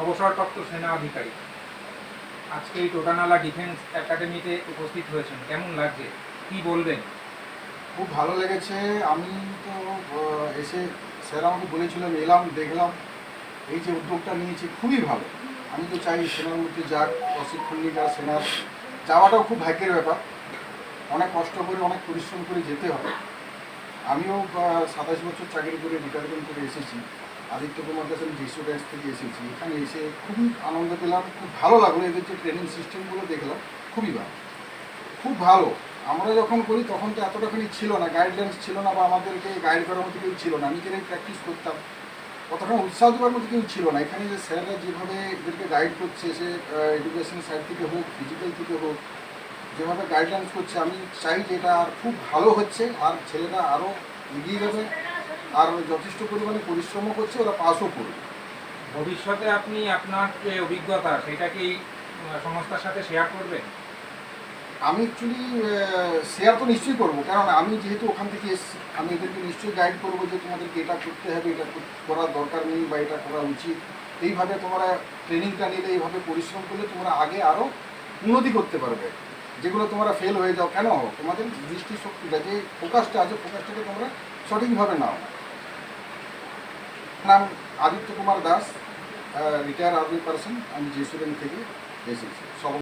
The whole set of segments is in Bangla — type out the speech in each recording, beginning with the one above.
অবসরপ্রাপ্ত সেনা আধিকারিক আজকে এই টোটানালা ডিফেন্স একাডেমিতে উপস্থিত হয়েছেন। কেমন লাগছে? কি বলবেন? খুব ভালো লেগেছে। আমি তো এসে স্যার আমাকে বলেছিল, আমি এলাম, দেখলাম। এই যে উদ্যোগটা নিয়েছি, খুবই ভালো। আমি তো চাই সেনার মধ্যে যাক, প্রশিক্ষণ নিয়ে যাক সেনার যাওয়াটাও খুব ভাগ্যের ব্যাপার। অনেক কষ্ট করে, অনেক পরিশ্রম করে যেতে হয়। আমিও সাতাশ বছর চাকরি করে, রিটায়ারমেন্ট করে এসেছি। আদিত্য কুমার দাস আমি যিশু ব্যাস থেকে এসেছি, এখানে এসে খুবই আনন্দ পেলাম, খুব ভালো লাগল এদের যে ট্রেনিং সিস্টেমগুলো দেখলাম, খুবই ভালো। খুব ভালো। আমরা যখন করি তখন তো এতটাখানি ছিল না গাইডলাইন্স ছিল না বা আমাদেরকে গাইড করার মতো কেউ ছিল না, নিজেরাই প্র্যাকটিস করতাম। কতটা উৎসাহ দেওয়ার মতো কেউ ছিল না। এখানে যে স্যাররা যেভাবে এদেরকে গাইড করছে, সে এডুকেশন সাইড থেকে হোক ফিজিক্যাল থেকে হোক, যেভাবে গাইডলাইন্স করছে, আমি চাই যে এটা খুব ভালো হচ্ছে, আর ছেলেরা আরও এগিয়ে যাবে। আর যথেষ্ট পরিমাণে পরিশ্রমও করছে ওরা পাসও করবে। ভবিষ্যতে আপনি আপনার যে অভিজ্ঞতা সেটা কি সংস্থার সাথে শেয়ার করবেন? আমি অ্যাকচুয়ালি শেয়ার তো নিশ্চয়ই করব কারণ আমি যেহেতু ওখান থেকে এসেছি আমি এদেরকে নিশ্চয়ই গাইড করব যে তোমাদেরকে এটা করতে হবে এটা কর- করার দরকার নেই বা এটা করা উচিত। এইভাবে তোমরা ট্রেনিংটা নিলে এইভাবে পরিশ্রম করলে তোমরা আগে আরও উন্নতি করতে পারবে। যেগুলো তোমরা ফেল হয়ে যাও কেন? তোমাদের দৃষ্টিশক্তিটা যে ফোকাসটা আছে ফোকাসটাকে তোমরা সঠিকভাবে নাও। নাম Aditya Kumar Das retire army person আমি জেসুরেন থেকে এসেছি। সব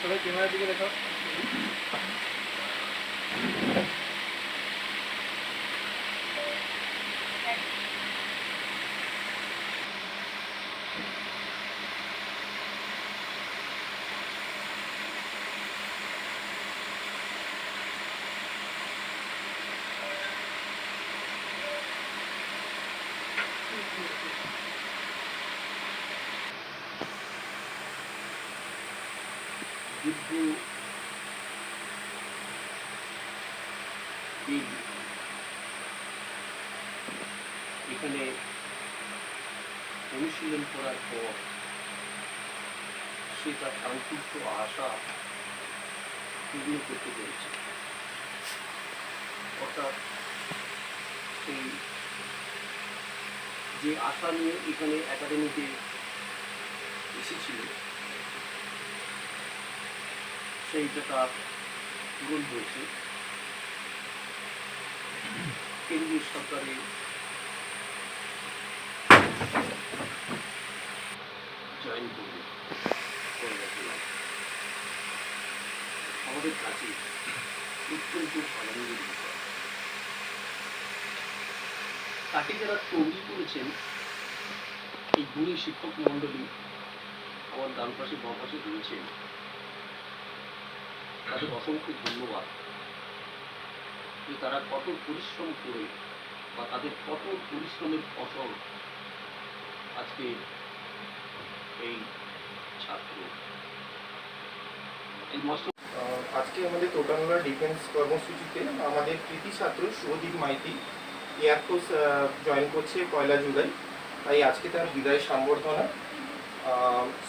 সবাই ক্যামেরার দিকে দেখো। দিন। এখানে অনুশীলন করার পর সে তার কাঙ্ক্ষিত আশা পূর্ণ করতে পেরেছে। অর্থাৎ সেই যে আশা নিয়ে এখানে একাডেমিতে এসেছিল সেইটা তার পূরণ হয়েছে, কেন্দ্রীয় সরকারের জয়েন করবে আমাদের কাছে অত্যন্ত আনন্দের বিষয়। তাকে যারা তৈরি করেছেন, এই গুণী শিক্ষক মণ্ডলী আমার ডান পাশে বাম পাশে রয়েছেন তাদের অসংখ্য ধন্যবাদ যে তারা কত পরিশ্রম করে বা তাদের কত পরিশ্রমের ফসল আজকে এই ছাত্র। আজকে আমাদের টোটানোলা ডিফেন্স কর্মসূচিতে আমাদের কৃতি ছাত্র শুভদীপ মাইতি এয়ারফোর্স জয়েন করছে পয়লা জুলাই। তাই আজকে তার বিদায় সম্বর্ধনা।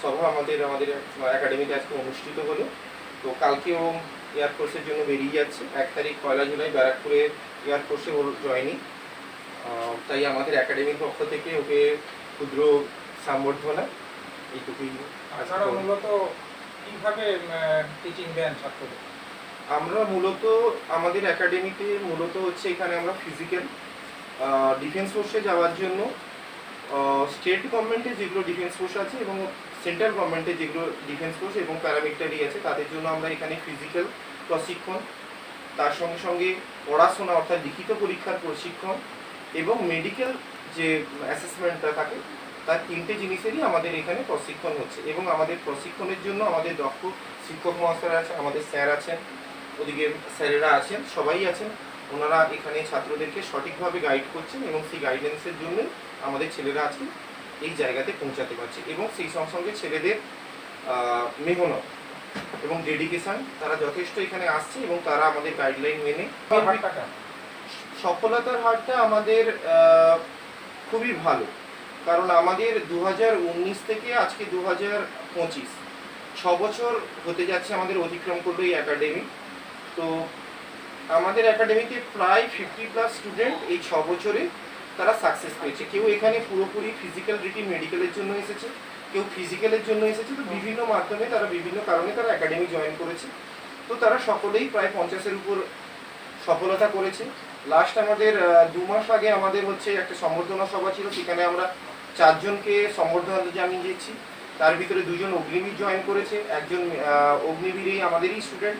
সভা আমাদের আমাদের একাডেমিতে আজকে অনুষ্ঠিত হলো। তো কালকে কালকেও এয়ারফোর্সের জন্য বেরিয়ে যাচ্ছে। এক তারিখ পয়লা জুলাই ব্যারাকপুরে এয়ারফোর্সে ওর জয়নিং তাই আমাদের একাডেমির পক্ষ থেকে ওকে ক্ষুদ্র সম্বর্ধনা। এইটুকুই তাছাড়া মূলত কীভাবে টিচিং দেন ছাত্রদের? আমরা মূলত আমাদের একাডেমিতে মূলত হচ্ছে এখানে আমরা ফিজিক্যাল ডিফেন্স ফোর্সে যাওয়ার জন্য স্টেট গভর্নমেন্টে যেগুলো ডিফেন্স ফোর্স আছে এবং সেন্ট্রাল গভর্নমেন্টে যেগুলো ডিফেন্স ফোর্স এবং প্যারামিলিটারি আছে, তাদের জন্য আমরা এখানে ফিজিক্যাল প্রশিক্ষণ, তার সঙ্গে সঙ্গে পড়াশোনা অর্থাৎ লিখিত পরীক্ষার প্রশিক্ষণ এবং মেডিকেল যে অ্যাসেসমেন্টটা থাকে, তার তিনটে জিনিসেরই আমাদের এখানে প্রশিক্ষণ হচ্ছে এবং আমাদের প্রশিক্ষণের জন্য আমাদের দক্ষ শিক্ষক মহাশয় আছেন আমাদের স্যার আছেন, ওদিকে স্যারেরা আছেন, সবাই আছেন, ওনারা এখানে ছাত্রদেরকে সঠিকভাবে গাইড করছেন এবং সেই গাইডেন্সের জন্য আমাদের ছেলেরা আজকে এই জায়গাতে পৌঁছাতে পারছে এবং সেই সঙ্গে সঙ্গে ছেলেদের মেহনত এবং ডেডিকেশন তারা যথেষ্ট এখানে আসছে এবং তারা আমাদের গাইডলাইন মেনে সফলতার হারটা আমাদের খুবই ভালো। কারণ আমাদের দু হাজার উনিশ থেকে আজকে দু পঁচিশ ছ বছর হতে যাচ্ছে আমাদের অতিক্রম করল এই একাডেমি তো আমাদের একাডেমিতে প্রায় ফিফটি প্লাস স্টুডেন্ট এই ছ বছরে তারা সাকসেস পেয়েছে। কেউ এখানে পুরোপুরি ফিজিক্যাল রিটিন মেডিকেলের জন্য এসেছে, কেউ ফিজিক্যালের জন্য এসেছে, তো বিভিন্ন মাধ্যমে তারা বিভিন্ন কারণে তারা একাডেমি জয়েন করেছে। তো তারা সকলেই প্রায় পঞ্চাশের উপর সফলতা করেছে। লাস্ট আমাদের দু মাস আগে আমাদের হচ্ছে একটা সম্বর্ধনা সভা ছিল, সেখানে আমরা চারজনকে সম্বর্ধনা জানিয়েছি তার ভিতরে দুজন অগ্নিবীর জয়েন করেছে, একজন অগ্নিবীরই আমাদেরই স্টুডেন্ট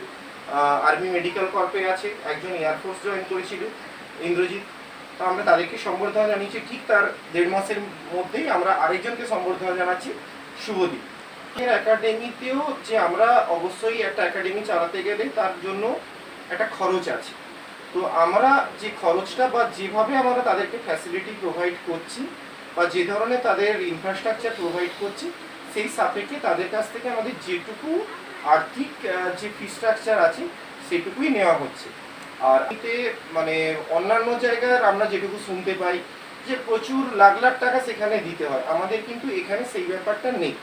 আর্মি মেডিকেল কর্পে আছে, একজন এয়ারফোর্স জয়েন করেছিল, ইন্দ্রজিৎ। তো আমরা তাদেরকে সম্বর্ধনা জানিয়েছি। ঠিক তার দেড় মাসের মধ্যেই আমরা আরেকজনকে সম্বর্ধনা জানাচ্ছি, শুভদীপ। একাডেমিতেও যে আমরা অবশ্যই একটা একাডেমি চালাতে গেলে তার জন্য একটা খরচ আছে। তো আমরা যে খরচটা বা যেভাবে আমরা তাদেরকে ফ্যাসিলিটি প্রোভাইড করছি বা যে ধরনের তাদের ইনফ্রাস্ট্রাকচার প্রোভাইড করছি, সেই সাপেক্ষে তাদের কাছ থেকে আমাদের যেটুকু আর্থিক যে ফি স্ট্রাকচার আছে, সেটুকুই নেওয়া হচ্ছে। আর এতে মানে অন্যান্য জায়গার আমরা যেটুকু শুনতে পাই যে প্রচুর লাখ লাখ টাকা সেখানে দিতে হয়। আমাদের কিন্তু এখানে সেই ব্যাপারটা নেই।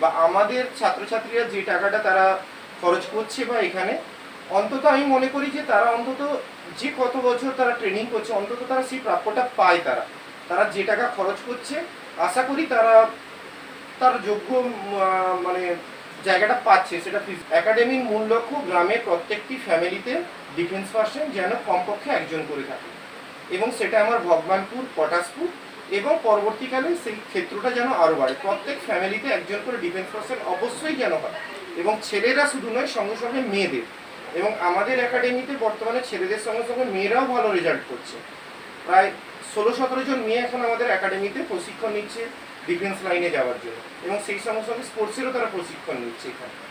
বা আমাদের ছাত্রছাত্রীরা যে টাকাটা তারা খরচ করছে বা এখানে, অন্তত আমি মনে করি যে তারা অন্তত যে কত বছর তারা ট্রেনিং করছে, অন্তত তারা সেই প্রাপ্যটা পায় তারা। তারা যে টাকা খরচ করছে, আশা করি তারা তার যোগ্য মানে জায়গাটা পাচ্ছে। সেটা একাডেমির মূল লক্ষ্য গ্রামের প্রত্যেকটি ফ্যামিলিতে ডিফেন্স পার্সন যেন কমপক্ষে একজন করে থাকে। এবং সেটা আমার ভগবানপুর, পটাশপুর এবং পরবর্তীকালে সেই ক্ষেত্রটা যেন আরও বাড়ে। প্রত্যেক ফ্যামিলিতে একজন করে ডিফেন্স পার্সন অবশ্যই যেন হয়। এবং ছেলেরা শুধু নয়, সঙ্গে সঙ্গে মেয়েদের। এবং আমাদের একাডেমিতে বর্তমানে ছেলেদের সঙ্গে সঙ্গে মেয়েরাও ভালো রেজাল্ট করছে। প্রায় ষোলো সতেরো জন মেয়ে এখন আমাদের একাডেমিতে প্রশিক্ষণ নিচ্ছে ডিফেন্স লাইনে যাওয়ার জন্য। এবং সেই সঙ্গে সঙ্গে স্পোর্টসেরও তারা প্রশিক্ষণ নিচ্ছে এখানে।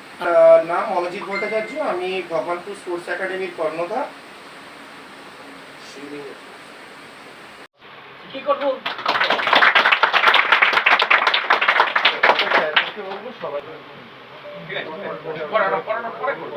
নাম অমজিৎ ভট্টাচার্য আমি ভগবানপুর স্পোর্টস একাডেমির কর্ণধার। কি করব? সবাই ঠিক আছে পড়ানো পড়ানো পরে করব।